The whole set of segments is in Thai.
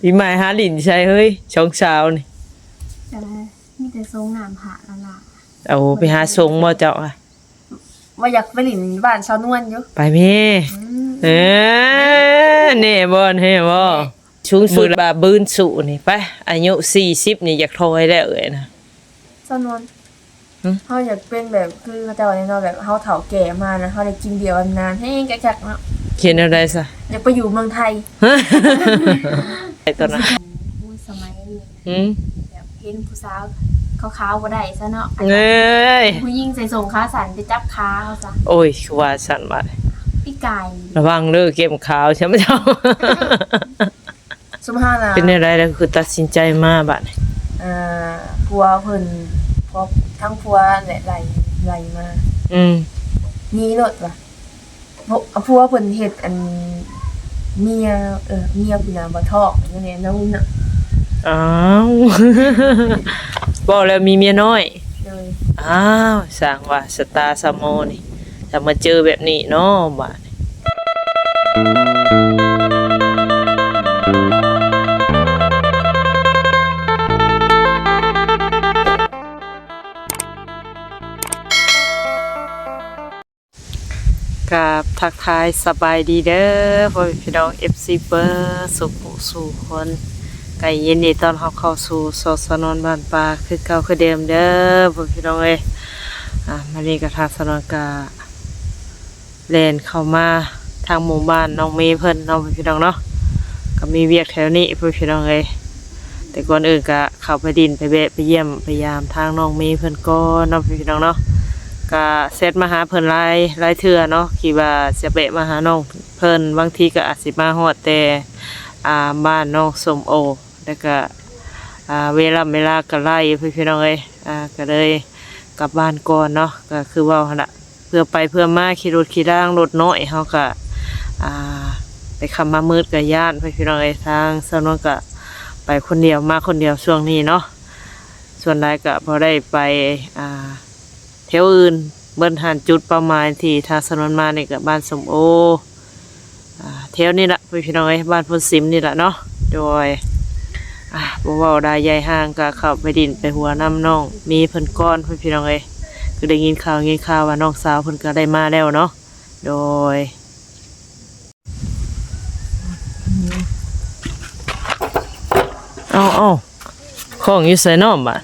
ปีใหม่หาหลินใช่เฮ้ยช่องเช้านี่แต่มีแต่ทรงน้ำผาละล่ะเอาไปหาทรงบ่เจ้าอะว่าอยากไปหลินบ้านชาวนวลอยู่ไปแม่เออเน่บ่เน่บ่ชุงสุดบาบืนสุนี่ไปอายุ40นี่อยากทอยแล้วเอ้ยนะชาวนวลหึเขาอยากเป็นแบบคือเขาจะว่าแน่นอนแบบเขาเฒ่าแก่มานะเขาได้กินเดียวอันนานให้แก่ๆเนาะ เขียนอะไรซะอยากไปอยู่เมืองไทยไอ้ตัวนั้นพูดสมัยนี้หืมแบบเห็นผู้สาวขาวๆบ่ได้ซะเนาะเอ้ยผู้หญิงใส่ส่งขาสั่นไปจับขาเขาซะโอ้ยคือว่าสั่นบาดพี่กายระวังเด้อเก็บขาวใช่ไหมเจ้าสุภาพนะเป็นอะไรแล้วคือตัดสินใจมาบัดนี้อ่าผัวเพิ่นพอทั้งผัวแหละไหลไหลมา อืมมีรถว่ะเพราะ ผัวเพิ่นเฮ็ดอันเมียเออเมียคุณน่ะบ่ท้องนั่นแหละน้องน่ะอ้าวบอกแล้วมีเมียน้อยเลยอ้าวสั่งว่าสตาร์สโมนี่ถ้ามาเจอแบบนี้เนาะบาดนี้ กับทักทายสบายดีเด้อพ่อพี่น้อง FC เบอร์สุขสู่คนไก่เย็นดีตอนรับเข้าสู่สดสนอนบ้านปลาคือเก่าคือเดิมเด้อพ่อพี่น้องเอ้ยอะมานี่กับทางสนอนกาเลนเข้ามาทางหมู่บ้านน้องเมย์เพิ่นน้องพี่น้องเนาะก็มีเวียกแถวนี้พ่อพี่น้องเอ้ยแต่ก่อนอื่นก็เข้าไปดินไปแวะไปเยี่ยมพยายามทางน้องเมย์เพิ่นก่อนน้องพี่น้องเนาะ ก็เซตมาหาเพิ่นหลายหลายเทื่อเนาะคิดว่าจะเบะมาหาน้องเพิ่นบางทีก็อาจสิมาฮอดแต่อ่าบ้านน้องสมโอแล้วก็อ่าเวลาเวลาก็ไล่พี่พี่น้องเอ้ยอ่าก็เลยกลับบ้านก่อนเนาะก็คือว่าหั่นน่ะเพื่อไปเพื่อมาขี่รถขี่ร่างรถน้อยเฮาก็อ่าไปคำมามืดกับญาติพี่พี่น้องเอ้ยทางสนวนก็ไปคนเดียวมาคนเดียวช่วงนี้เนาะส่วนใดก็พอได้ไปอ่า วอื่น เบิ้นหันจุดเป้าหมายที่ทางสนนมานี่กับบ้านสมโออ่าแถวนี้ละพี่น้องเอ้ยบ้านพุนซิมนี่แหละเนาะโดยอ่าบ่เว้าได้ใหญ่ห่างก็เข้าไปดินไปหัวน้ำน้อง มีเพิ่นก้อนพี่น้องเอ้ยคือได้ยินข่าวยินข่าวว่าน้องสาวเพิ่นก็ได้มาแล้วเนาะโดยเอาเอาของอยู่ใส่น้อมบาด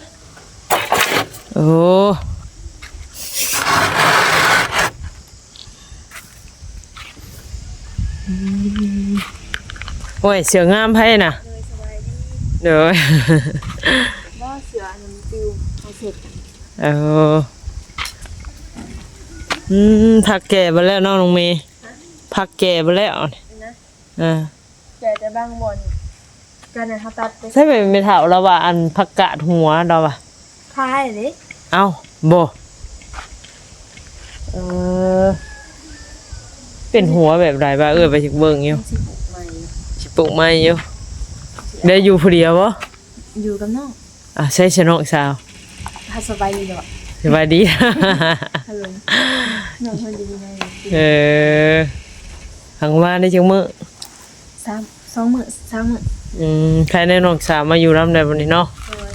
โอ้ โอ้ยเสืองามไพ่น่ะเดี๋ยวว่าเสือน้ำติวเขาเสร็จกันเอออืมผักแก่ไปแล้วน้องลงเมย์ผักแก่ไปแล้วนะอ่าแต่จะบางบนกันนะเขาตัดไปใช่ไหมไม่เท่าเราว่าอันผักกาดหัวเราว่าพายเลยเอ้าบ่เออเป็นหัวแบบไรบ้าเออไปถึงเบิ่งอยู่สิ ปลูกใหม่สิปลูกไม้อยู่ได้อยู่ผู้เดียวบ่อยู่กับน้องอะใช่ชนกสาวถ้าสบายดีเนาะสบายดี ฮัลโหลน้องคนดีไงเออหังมาได้จังมือสามสองหมื่นสามหมื่นอืมใครในน้องสาวมาอยู่รำได้วันนี้เนาะโดย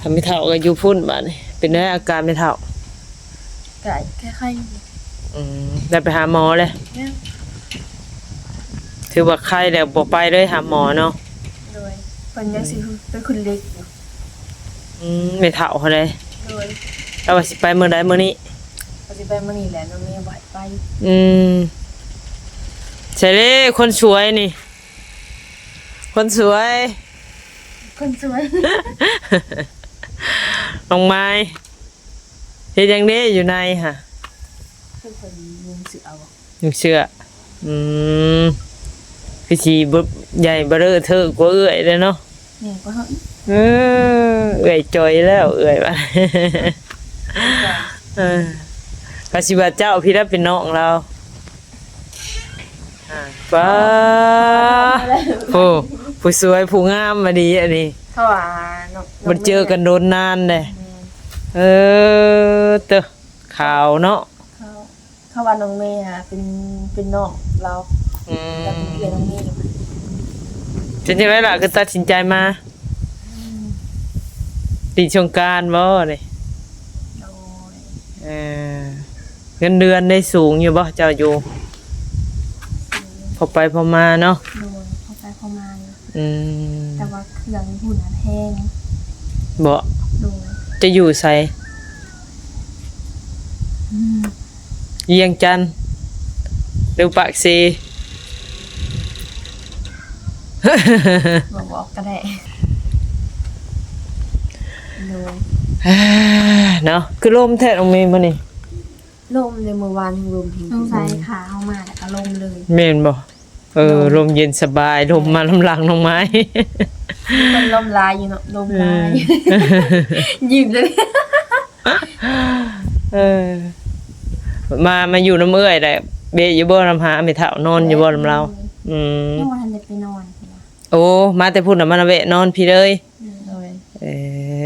ทำไม่เท่าก็อยู่พุ่นบ้านนี่เป็นได้อาการไม่เท่าไก่ค่อยอืมได้ไปหาหมอเลยๆเนี่ย ถือว่าไข้แล้วบ่ไปเลยหาหมอเนาะโดยเป็นยังสิเป็นคนเล็กอยู่อืมไม่เท่าเขาเลยโดยแล้วว่าสิไปเมื่อใดเมื่อนี้ปฏิบัติมันนี่แหละน้องเมย์ไหวไปอืมใช่เลยคนสวยนี่ คนสวย คนสวย น้องไม้เฮ็ดหยังเด้อยู่ในค่ะเป็นคนมุงเสือเอา ยังเชื่ออืม คือชีบใหญ่เบอเรอเธอกว่าเอื่อยเลยเนาะเนี่ยก็เฮ้ยเออเอื่อยจอยแล้วเอื่อยว่ะเออพระศิบาเจ้าพี่รับเป็นน้องเราอ่าป้าผู้ผู้สวยผู้งามมาดีอันนี้เขาว่าน้องมันเจอกันโดนนานเลยเออเตอขาวเนาะเขาเขาว่าน้องเมย์อะเป็นเป็นน้องเรา ออืแล้วก็มเอื้อยน้องเมย์เป็นจังไดล่ะคือตัดสินใจมาติชงกรารบ่นี่โดยเออเงินเดือนได้สูงอยู่บ่เจ้าอยู่พอไปพอมาเนาะโดยเข้าไปเข้ามาอยู่อืมแต่ว่าเครื่องหุ่นอะแพงบ่โดยจะอยู่ไสเยียงจันทน์หรือปากซี บอกบอกก็ได้โดยเนาะคือลมแท้ตรงนี้บ่นี่ลมเลยเมื่อวานลมทิ้งต้องใส่ขาเข้ามาแล้วก็ลงเลยแม่นบ่เออลมเย็นสบายลมมาลำลังลงไม้มันลมลายอยู่เนาะลมลายยิ้มเลยเออมามาอยู่น้ำเอื้อยได้เบะอยู่บ่ลำหาไม่เท่านอนอยู่บ่ลำเราอืมยังวันทันได้ไปนอนพุ่นน่ะ โอ้ มาแต่พูดน่ะมาเวะนอนพี่เลย โดยเอ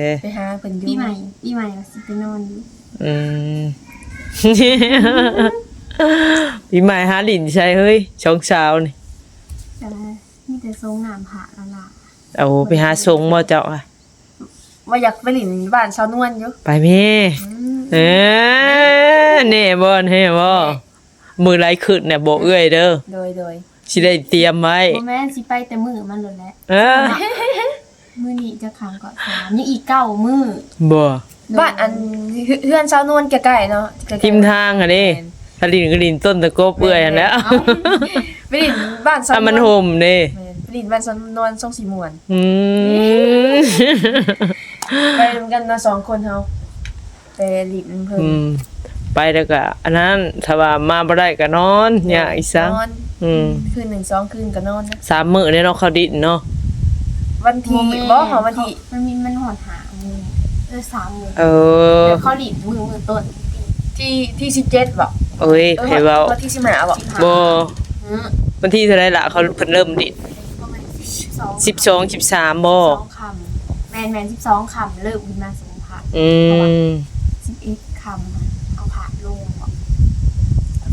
อไปหาเพิ่นอยู่ปีใหม่ปีใหม่ก็สิไปนอนอยู่อืม พี่ใหม่หาหลินใช่เฮ้ยช่องเช้านี่แต่ว่ามีแต่ทรงน้ำผาแล้วล่ะเอาไปหาสงบ่เจ้าอะ ว่าอยากไปหลินบ้านชาวนวลอยู่ไปแม่ เออแน่บ่แน่บ่มือไหลขึ้นเนี่ยบ่เอื้อยเด้อโดยโดย สิได้เตรียมไว้บ่แม่นสิไปแต่มื้อมันโลดแหละเออมื้อนี้จะขังเกาะสามยังอีกเก้ามื้อบ่บ้านอันเฮือนชาวนวลใกล้ๆเนาะใกล้ๆทิมทางอะดิถ้าลินก็ลินต้นตะกบเอื้อยหั่นแหล้วไปหลินบ้านชาวถ้านวมันลห่มนี่แม่นไปหลินบ้านชาวนวลทรงสีม่วน อืมไปรวมกันเนาะสองคนเฮาไปหลินเพิ่นอืมไปแล้วก็อันนั้นถ้าว่ามาบ่ได้ก็นอนเนี่ยอีสังนอน อืมคืนหนึ่งสองคืนก็นอนนะสามมื้อเนี่ยเนาะเขาดินเนาะวันที่บ่หอวันที่มันมีมันหอดหามื้อเออสามมื้อเออเดี๋ยวเขาดิดมื้อมื้อต้นที่ที่สิบเจ็ดบ่เอ้ยเออให้เว้าวันที่สิบห้าบ่บ่อือวันที่เท่าไหร่ล่ะเขาเพิ่นเริ่มดินประมาณ12 12 13บ่12คำแม่นแม่น12คำเลิกขึ้นมาสองพันอืม11คำเอาผาลงบ่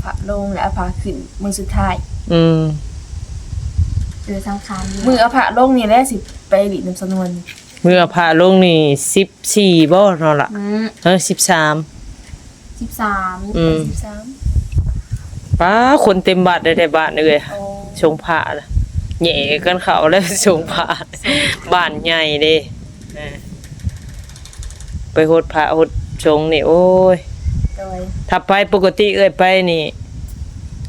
พระลงและพระขึ้นมือสุดท้าย อืมเออสังขารมือเอาพระลงนี่แหละสิไปหลินน้ำสนวนเมื่อพาลงนี่14บ่เนาะล่ะอืมเออ13สิบสามอืม สิบสามป้าคนเต็มบาทได้แต่บาทเลยโอ้ชงผ้าน่ะแหย่กันเขาแล้วชงผ้าบ้านใหญ่เด้เออไปโหดผ้าโหดชงนี่ โอ้ย โดยถ้าไปปกติเอ้ยไปนี่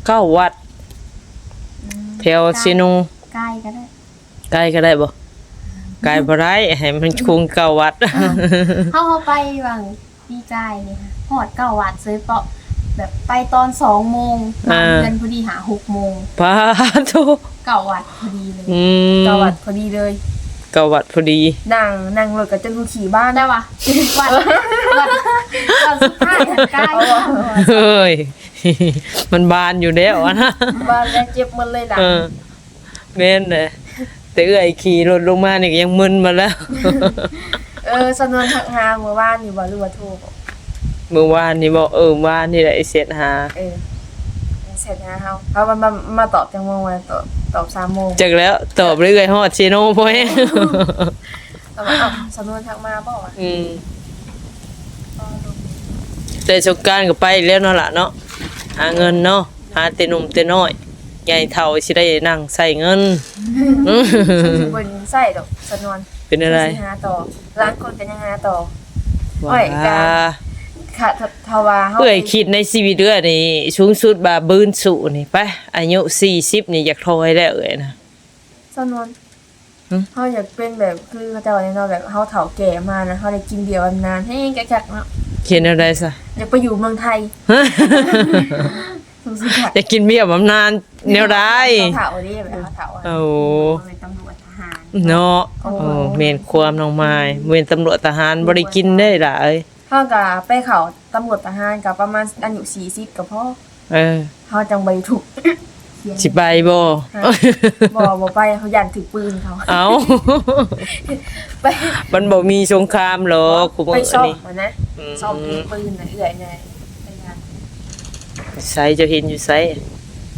เข้าวัด แถวซินุใกล้ก็ได้ใกล้ก็ได้บ่ไกลบ่ได้ให้มันคงเก้าวัดเข้าเข้าไปบางปีกายเลยค่ะหอดเก้าวัดซื้อเปาะแบบไปตอนสองโมงมาอ่าเดือนพอดีหาหกโมงป้าโทเก้าวัดพอดีเลยอืมเก้าวัดพอดีเลยเก้าวัดพอดี นั่งนั่งรถกับจนหูขี่บ้านได้ปะวัดวัดวัดสุดท้ายทางใกล้เฮ้ย มันบานอยู่แล้วอะนะบ้านแล้วเจ็บหมันเลยหลังเออแม่นเลยแต่เอื้อยขี่รถลงมานี่ก็ยังมึนมาแล้ว เออสนวนทักหาเมื่อวานอยู่บ่หรือว่าโทรบ่เมื่อวานนี่บอกเออวานนี่แหละไอ้เสร็จหา เออ เสร็จนะเฮาเอามามามาตอบจังโมงวันตอบตอบสามโมงจากแล้วตอบเรื่อยๆฮอดเชโน่พ่อแห้งแต่ว่าเอ้าสนวนทักมาบ่วะอืมแต่สงกรารก็ไปแล้วเนาะล่ะเนาะหาเงินเนาะหาแต่หนุ่มแต่น้อยใหญ่เท่าสิได้นั่งใส่เงินอืมสิบนใส่ดอกสนวนเป็นอะไรสิหาต่อร้านคนกันยังหาต่อ โอ้ว้ยกาา ค่ะททวาเฮาเพื่อยคิดในชีวิตเด้อนี่สูงสุดบาบืนสู่นี่ไปอายุ40นี่อยากทอยแล้วเอ้ยนะสนวนหึเฮาอยากเป็นแบบคือเขาเจะว่าเนาะแบบเฮาเฒ่าแก่มานะเฮาได้กินเดียวอันนานให้กักๆเนาะเขียนอะไรซะอยากไปอยู่เมืองไทยสงสัยอยากกินเบี้ยบำนาญแนวใดเฒ่าดิแบบเฮาเฒ่าอะโอ้เป็นตำรวจทหารเนาะโอ้เมนความน้องไม้เมนตำรวจทหารบ่ได้กินได้หลาย เฮาก็ไปเข้าตำรวจทหารก็ประมาณอายุ40ก็พอเออเฮาจังบ่ถูกสิไปบ่บ่บ่ไปเขายันถือปืนเขาเอาไปมันบ่มีสงครามหรอกคุไปมื้อซ่อมนี้มานะอืมซ่อมถือปืนน่ะเอื้อยไงไปงานใส่จะเห็นอยู่ไส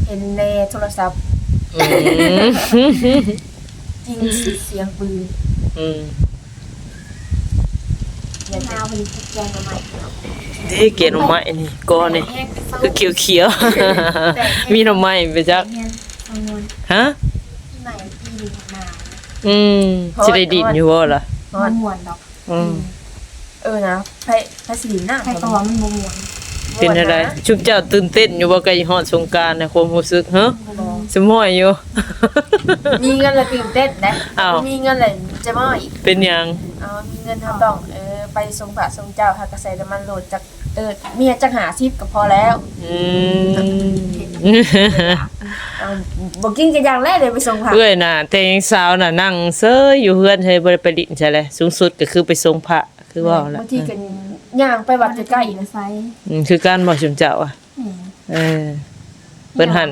เห็นในโทรศัพท์อืมจริงเสียงปืนอืม ที่เกียนหน่อไม้นี่ก้อนนี่คือเขียวเขียวมีหน่อไม้ไปจักฮะที่ไหนที่ดีนาอืมสิได้ดินอยู่บ่ล่ะฮอดมวนดอกอืมเออนะไผไผสิริหน้าใครก็ว่ามันบ่มวนเป็นอะไรชุบเจ้าตื่นเต้นอยู่บ่ใกล้ฮอดสงกานต์นะความรู้สึกฮะสมอยอยู่ มีเงินละตื่นเต้นนะมีเงินละจะมอีกเป็นหยังเอมีเงินเฮาต้องเออ ไปทรงพระทรงเจ้าหากระใส่น้ำมันโหลดจากเออเมียจักหาซิบก็พอแล้วอืมเอาบ่กินกันอย่างแรกเลยไปทรงพระเอ้ยน่ะแต่ยังสาวน่ะนั่งเซยอยู่เฮือนเฮ้ยบ่ได้ไปดินใช่เลยสูงสุดก็คือไปทรงพระคือว่าแหละบางทีกันย่างไปวัดใกล้ๆนะนะไซส์อืมคือการบ่ชุมเจ้าอะอืมเออเพิ่นหัน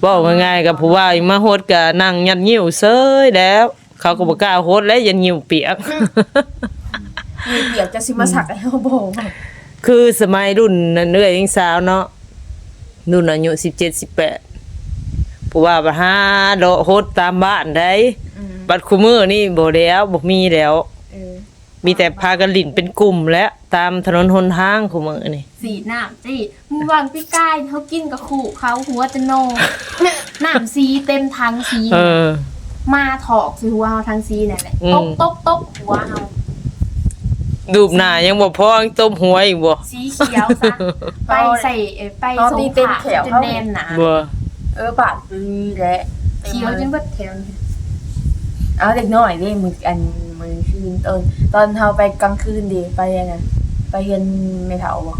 เว้าง่ายๆกับผู้ว่ามาโฮดก็นั่งยัดยิ้วเซยแล้ว เขาก็บ่กล้าโฮดแล้วยันยิ้วเปียกมีเปี ยกจะสิมาสักให้เฮาบ่ว่าคือสมัยรุ่นนั้นเอ้ยยังสาวเนาะรุ่นอายุ17 18ผู้ว่าบ่หาโดะโฮดตามบ้านได้อืมบัดคุมื้อนี่บ่แล้วบ่มีแล้ว เออมีแต่พากันลิ่นเป็นกลุ่มและตามถนนหนทางคุมื้อนี่สีน้ำจีมือวางพี่กายเขากินกับขู่เขาหัวจะโนน้ำสีเต็มทางสีเออ มาถอกสิหัวเฮาทางสีนั่นแหละอืม ตบตบตบหัวเฮา ดูบหน้ายังบ่พอยังต้มหัวอีกบ่สีเขียวซะไปใส่เอ่อไปสงขาจนแน่นหนาบ่เออปากดีแหละเขียวจนเบิดแถวนี่เอาเด็กน้อยเด้มื้ออันมื้อคืนตอนตอนเฮาไปกลางคืนดิไปอันนั้นไปเฮ็นแม่เฒ่าบ่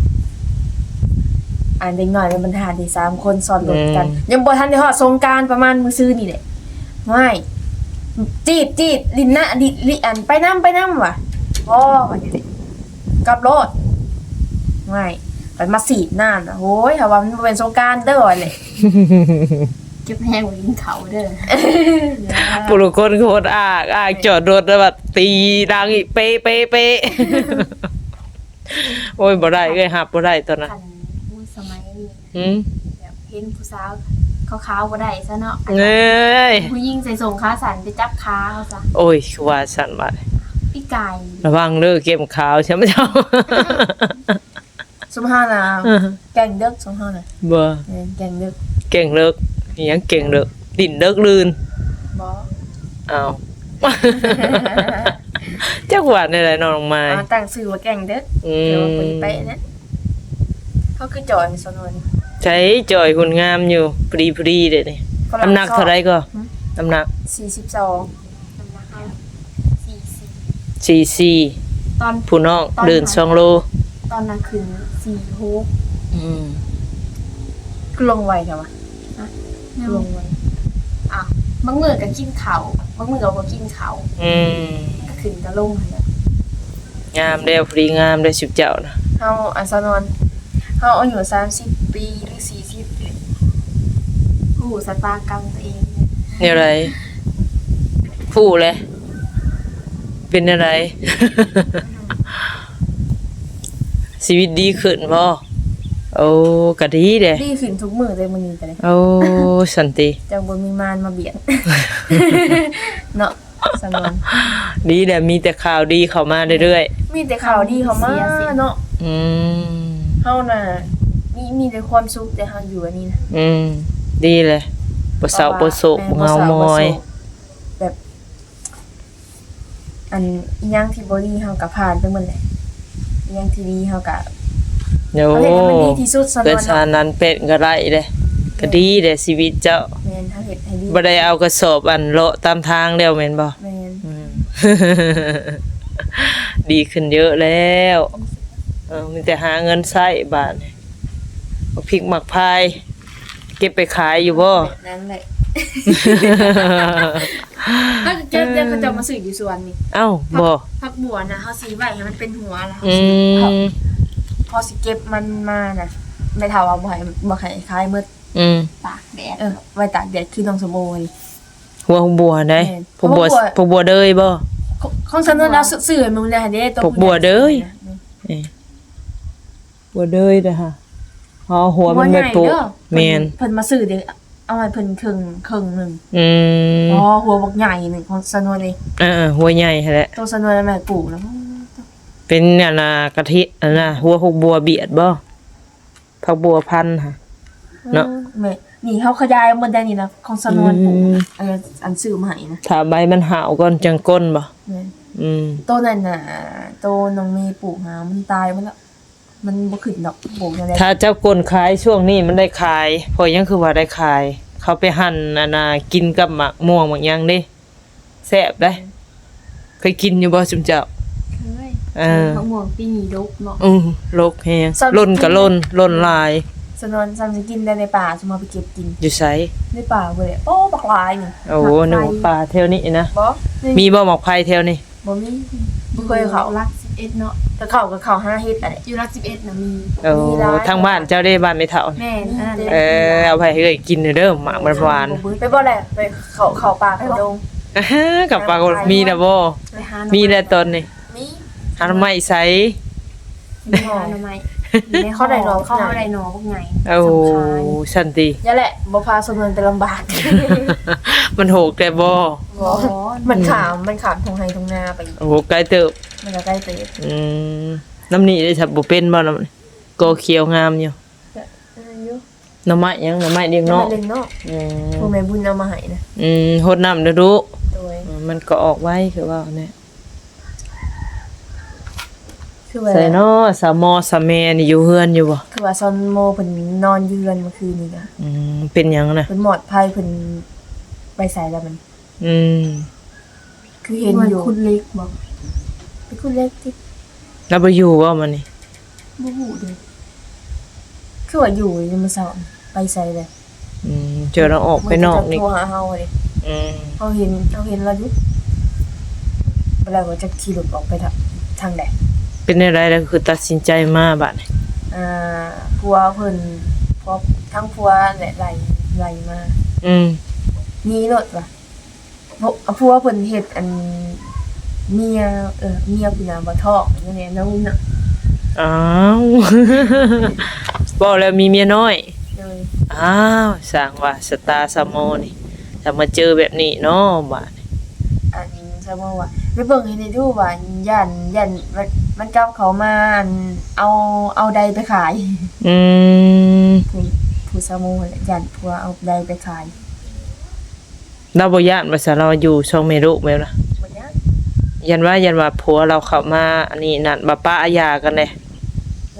อันเด็กน้อยในบรรทานที่สามคนซ้อนรถกัน ยังบ่ทันได้ฮอดสงกรานต์ประมาณมื้อซื่อนี่แหละไม่จีดจีดลินนะดิลิอันไปนํไปนํว่ะ บ่ว่าจังซี่กลับรถไม่ไปมาสีดน้ำนะโอ้ยถ้าว่ามันบ่เป็นสงกรานต์เด้อว่าเลยเก็บแห้งไว้กินเขาเด้อผู้ลูกคนโคตรอากอากจอดรถแล้วแบบตีดังอีกเป๊ะเป๊ะเป๊ะโอ้ยบ่ได้เอ้ยหับบ่ได้ตอนนั้นคันมูสมัยนี้หืมแบบเห็นผู้สาวขาวๆบ่ได้ซะเนาะเอ้ยผู้หญิงใส่ส่งขาสันไปจับขาเขาซะโอ้ยคือว่าสั่นมา พี่กายระวังเด้อเกมขาวใช่ไหมเจ้าสุมห้านะแกงเด็กสุมห้านะบ่เออแกงเด็กเก่งเลิกอิหยังเก่งเลิกดินเลิกลื่นบออ้าวจักหวานได้ไรน้องไม้อ่าตั้งชื่อว่าแกงเด็กอืเดี๋ยวมมันไปะนะเขาคือจอยสนวนใช้จอยหุ่นงามอยู่ปรีปรีเด้นี่น้ำหนักเท่าไรก็น้ำหนักสี่สิบสอง น้ำหนักเอาสี่สิบ สี่สี่ตอนผู้น้องเดินสองโล ตอนนั้นขึ้นสี่หกอืมคือลงไวแต่ว่ายัลงงไวอะบางมือก็กินเขาบางมือก็บ่กินเขาอืมก็ขึ้นก็ลงหั่นแหละงามแล้วปรีงามได้สิบเจ้านะเฮาอันสนวนเฮาอายุสามสิบปีหรือสี่สิบปีผู้สตากรรมตัวเองเนี่ยไรผู้เลย เป็นอะไร ชีวิตดีขึ้นบ่โอ้กะดีเด้ดีขึ้นทุกมือเลยมันนี้กันเลยโอ้สันติจังบนมีมารมาเบียดเนาะสนวนดีแหละมีแต่ข่าวดีเข้ามาเรื่อยมีแต่ข่าวดีเขามาเนาะๆอืมเฮาน่ะมีมีแต่ความสุขแต่เฮาอยู่อันนี้นะอืมดีเลยบ่เศร้าบ่โศกบ่เหงามอย แบบ อันอิหยังที่บ่ดีเฮาก็ผ่านไปหมดแหละอิหยังที่ดีเฮาก็โอ้เอาเฮ็ดให้มันดีที่สุดซะเกิดเนาะชานั้นเป็นก็ได้เลยก็ดีเด้ชีวิตเจ้าแม่นเฮาเฮ็ดให้ดีบ่ได้เอากระสอบอันเลาะตามทางแล้วแม่นบ่แม่นอืม ดีขึ้นเยอะแล้วเออมีแต่หาเงินใช้บาทนี่เอาพริกหมักพาย เก็บไปขายอยู่บ่แบบนั้นแหละ ก็จะเดี๋ยวเขาจะมาซื้ออยู่สวนนี่เอ้าบ่ ผักบัวนะเฮาสีไว้ให้มันเป็นหัวแล้วอืมพอสิเก็บมันมาน่ะไม่เท่าว่าบ่ให้บ่ให้คายหมดอืมตากแดดเออไว้ตากแดดคือน้องสมโอนี่หัวบัวได้แม่นพวกบัวหัวบัวพวกบัวเดยบ่ของของฉันนั่นแล้วซื้อให้มึงได้เด้ตัวพวกบัวเด้ยเอ้ยบัวเดยเด้อฮะอ๋อหัวมันไม่โปะแม่นเพิ่นมาซื้อเด้ เอาเอามาเพิ่นครึ่งครึ่งหนึงอืมอ๋อหัวบักใหญ่หนึ่งของสนวนนี่เออหัวใหญ่หั่นแหละตัวสนวนแม่ปลูกแล้วเป็นเนี่ยนะกะทิอันน่ะหัวหกบัวเบียดบ่ผักบัวพันธุ์ค่ะ เนาะ แม่นี่เขาขยายมันได้นี่นะของสนวนปลูกอืมอันนี้อันซื้อมาให้นะถ้าใบมันหาวก่อนจังก้นบ่แม่อืม ตัวนั้นน่ะตัวน้องเมย์ปลูกหามันตายไปแล้ว มันบ่ขึ้นดอกปลูกอะไรถ้าเจ้าก้นขายช่วงนี้มันได้ขายเพราะยังคือว่าได้ขาย เขาไปหั่นอันน่ะกินกับหมักม่วงหมักหยังเด้แซ่บได้ เคยกินอยู่บ่จุมเจ้าเคยเออมะม่วงปีนี้ดกเนาะ อือโลกแฮงล่นก็ล่นล่นหลายสนวนซ้ำจะกินได้ในป่าจะมาไปเก็บกินอยู่ไสในป่าเว้ยโอ้บักหลายนี่โอ้หนูป่าแถวนี้นะ บ่มีบ่หมอกไผ่แถวนี้ บ่มีบ่เคยเขารัก11เนาะแต่เขาก็เขาห้าเฮ็ดอะไรอยู่รัก11น่ะมีโอ้มีหลายทางบ้านเจ้าได้บ้านไม่เท่านี่แม่นอันนั้นแหละเออเอาไปให้เอ้ยกินเด้อหมากมันหวานไปบ่แหละไปเขาเขาป่าเขาดงอ่าฮะกับปลากดมีนะบ่ไปหามีแต่ตนนี่มีหาทำไมใสไปหาหน่อไม้อยู่ใน เขาได้หน่อเขาได้หนอพวกไงโอ้สันตินี่แหละบ่พาสมนไปลำบาก มันโหกแต่บ่บ่มันขามมันขามทงไฮทงนาไปโอ้โหไกลเติบมันก็ใกล้เตะอืมน้ำนี่ได้สับบ่เป็นบ่น้ำนี่ก็เขียวงามอยู่อยู่หน้ำไม้ยังหน้ำไม้เรียงน้องเนาะเล่นเนาะอืมผู้แม่บุญเอามาให้นะอืมหดน้ำเด้อดูโดยอืมมันก็ออกไว้คือว่าเนี่ย คือว่าใส่เนาะสามอสามแม่นี่อยู่เฮือนอยู่บ่คือว่าซอนโมเพิ่นนอนอยู่เรือนเมื่อคืนนี่ก็อืมเป็นหยังน่ะเพิ่นหมอดภัยเพิ่นไปใส่แล้วมัน อืมคือเห็นอยู่คุณเล็กบอกเป็นคุณเล็กที่แล้วบ่อยู่ว่ามันนี่บ่ฮู้เด้อคือว่าอยู่ยังมาเช้าไปใส่เลยอืมเจอเราออกไปนอกนี่โทรหาเฮาเลยอืมเฮาเห็นเฮาเห็นเราอยู่เวลาก็จะขี่รถออกไปทางทางใด เป็นอะไรแล้วคือตัดสินใจมาบัดนี้อ่าผัวเพิ่นพอทั้งผัวและไหลไหลมาอืมมีรถว่ะเพราะผัวเพิ่นเฮ็ดอันเมียเออเมียเพิ่นน่ะบ่ท้องอย่างนี้น้องน่ะอ้าวบอกแล้วมีเมียน้อยเลยอ้าวสั่งว่าสตาร์สมอนี่ถ้ามาเจอแบบนี้เนาะบาดนี้อันนี้ซะว่าว่าไปเบิ่งให้ได้ดูว่าย่านย่าน มันมันกลับเขามาอันเอาเอาใดไปขาย อืมผู้ผู้ซะโมแหละย่านผัวเอาใดไปขายเราบ่ย่านว่าซะเราอยู่ช่องเมรุแม่นล่ะบ่ย่านยันว่ายันว่าผัวเราเข้ามาอันนี้นั่นบ่ป้าอาญากันเลย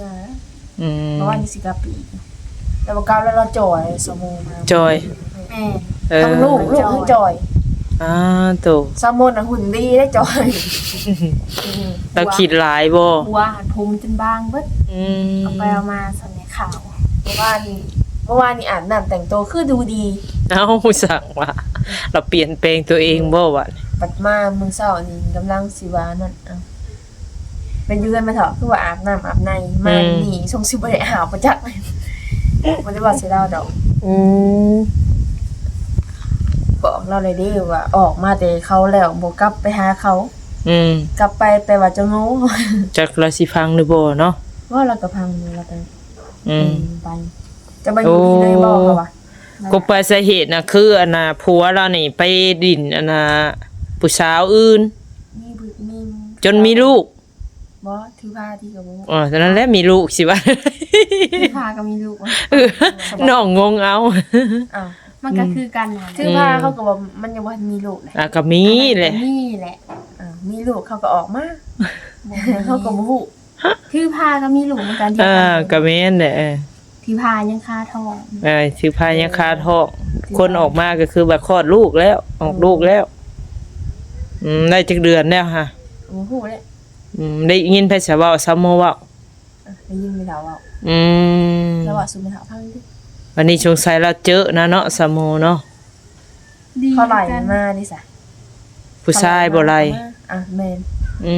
นะอืมเพราะว่านี่สิกลับปีแล้วบ่กลับแล้วเราจ่อยซะโมมาจอย แม่เออ ทั้งลูกลูกทั้งจ่อย อ้าโตซะโมน่ะหุ่นดีได้จ่อยอืมเราคิดหลายบ่หัวหันผมจนบางเบิดอืมเอาไปเอามาสนในข่าวเมื่อวานนี้เมื่อวานนี้อาบน้ำแต่งตัวคือดูดี เอ้าสั่งว่า เราเปลี่ยนแปลงตัวเองบ่วะปัดมามือเช้านี่กำลังสิวานั่นเอาเป็นอยืนมาเถอะคือว่าอาบน้ำอาบในมานี่ทรงสิบ่ได้อาบประจักษ์บ่ได้ว่าสิเล่าดอกอืม บอกเราเลยเด้ว่าออกมาแต่เขาแล้วบ่กลับไปหาเขา อืมกลับไปไปว่าจะโง่จักเราสิฟังหรือบ่เนาะว่าเราก็พังมือเราไปอืมไป จะไปอยู่ที่เลยบอกเขาว่าก็ไปสาเหตุนะคืออันน่ะผัวเรานี่ไปดินอันน่ะผู้สาวอื่น มีบุมีจนมีลูกบ่ถือผ้าที่กับบ่อ๋อตอนนั้นแหละมีลูกสิวะที่พาก็มีลูกวะเออน้องงงเอาอ้าว มันก็คือกันนั่นแหถือละผ้าเขาก็บอกมันยังบ่ทันมีลูกเลยอะก็มีแหละนี่แหละอ้าวมีลูกเขาก็ออกมาเขาก็บ่ฮู้คือพาก็มีลูกเหมือนกันที่อ่าก็แม่นแหละเออที่พายังคาทองเออถือพายังคาท้องคนออกมาก็คือแบบคลอดลูกแล้ว ออกลูกแล้ว อืมได้จักเดือนแล้วฮะบ่ฮู้เลยอืมได้ยินไผสะเว้าซัมโมเว้าอะได้ยินไม่เท่าเว้าอืมแล้วว่าสุไม่เท่าพังดิ วันนี้สงสัยเราเจอนะเนาะซัมโมเนาะดีเขาไหลกันมาดิซะผู้ชายบ่ไรอะแม่นอื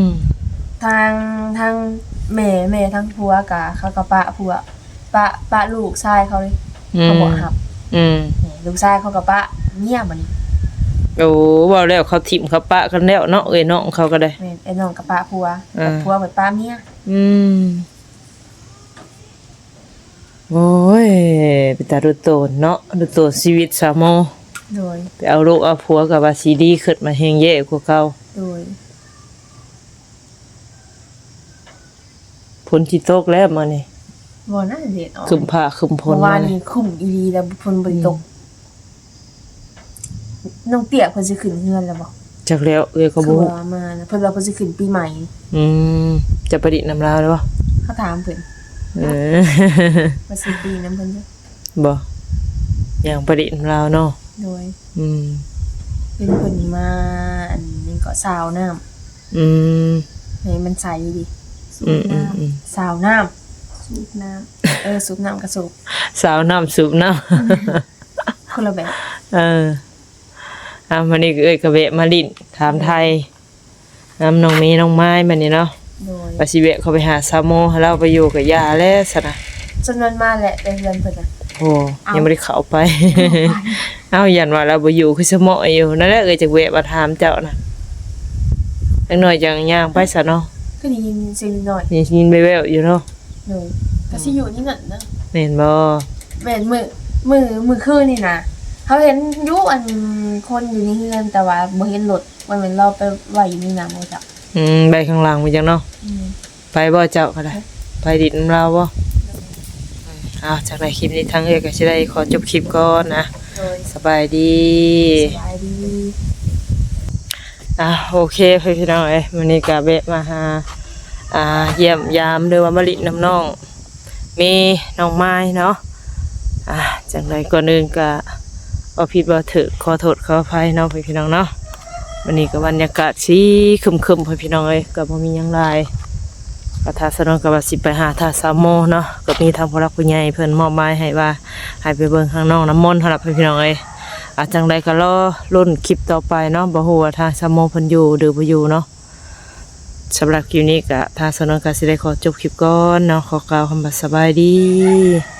มทางทางแม่แม่ทั้งผัวกะเขาก็ปะผัวปะปะลูกชายเขาเลยอืเขามบอกหับอืมนี่ลูกชายเขาก็ปะเมียมันโอ้เว้าแล้วเขาถิ่มเขาปะกันแล้วเนาะเอ้ยน้องเขาก็ได้ แม่นไอ้น้องกับปะผัวอ่าผัวกับปะเมียอืม โอ้ยเป็นตาดุโตนเนาะดุโตนชีวิตสามโมโดยไปเอาลูกเอาผัวกับว่าสีดีขึ้นมาแฮงแย่กว่าเก่าโดยพ้นที่ตกแล้วมานี่บ่น่าเด็ดออกคึมผ้าคึมพลเมื่อวามานนี่นี้คุ้มอีหลีแล้วฝนบ่ได้ตกน้องเตี้ยเพิ่นสิขึ้นเฮือนแล้วบ่จักแล้วเอ้ยก็คืบ่อฮู้ว่ามานะเพิ่นว่าเพิ่นสิขึ้นปีใหม่ อืมจะประดิษฐ์น้ำลาวได้บ่เขาถามเพิ่น เออว่าสิปีนํเพิ่นเด้อบ่อย่างประดิษฐ์น้ำลาวเนาะโดยอืม เป็นเพิ่นมาอันนี้ก็สาวน้ำอืมให้มันใสดิอืมอืมอืมสาวน้ำสูบน้เออสูบน้ำกระสูบสาวน้ำสูบน้ำ คนละแบบเอออ่ามันนี่ก็เอ้ยกระเวะมาลินถามไทยน้ำน้องมีน้องไม้มันนี่เนาะ โดยปาสิเวะเขาไปหาซาโมให้เราไปอยู่กับยาแล้วสนะจนนั้นมาแหละแต่เฮือนเพิ่นน่ะ โอ้ยังไม่ได้เข้าไป เอายันว่าเราบ่อยู่คือสมออยู่นั่นแหละเอ้ยจักเวะมาถามเจ้าน่ะจังหน่อยจังย่างไปซะเนาะก็ได้ยินเสียงนิดหน่อยนี่ยินไปแววอยู่เนาะโดยก็สิอยู่นี่นั่นนะเห็นบ่แม่นมือมือมือคืนนี่นะเขาเห็นอยุอันคนอยู่ในเฮือนแต่ว่าบ่เห็นรถมันเหมือนเราไปไว้อยู่ในน้ำบ่จัก อืมไปข้างหลังไปจังเนาะไปบ่เจ้าก็ได้ ไปดิดน้ำเราบ่อ้าวจากในคลิปนี้ทั้งเอ้ยก็สิได้ขอจบคลิปก่อนนะโดยสบายดีสบายดีอะโอเคพี่น้องเอ้ยวันนี้ก็เบะมาหาอ่าเยี่ยมยามเดือว่ามะลิน้ำน้อง มีน้องไม้เนาะอ่าจังไรก่อนอื่นก็เอาผิดว่าถือขอโทษขออภัยเนาะพี่น้องเนาะ วันนี้ก็บรรยากาศสีคึมๆพี่น้องเอ้ยก็บ่มีหยังหลายก็ทาสนองกับว่าสิไปหาทาสามโมเนาะก็มีทางผู้รักผู้ใหญ่เพิ่นมอบหมายให้ว่าให้ไปเบิ่งข้างนอกน้ำมนต์สำหรับพี่น้องเอ้ยอาจังใดก็รอรุ่นคลิปต่อไปเนาะบ่ฮู้ว่าทางสมโมเพิ่นอยู่หรือบ่อยู่เนาะสำหรับคลิปนี้ก็ทาสนองก็สิได้ขอจบคลิปก่อนเนาะขอกล่าวคำว่าสบายดี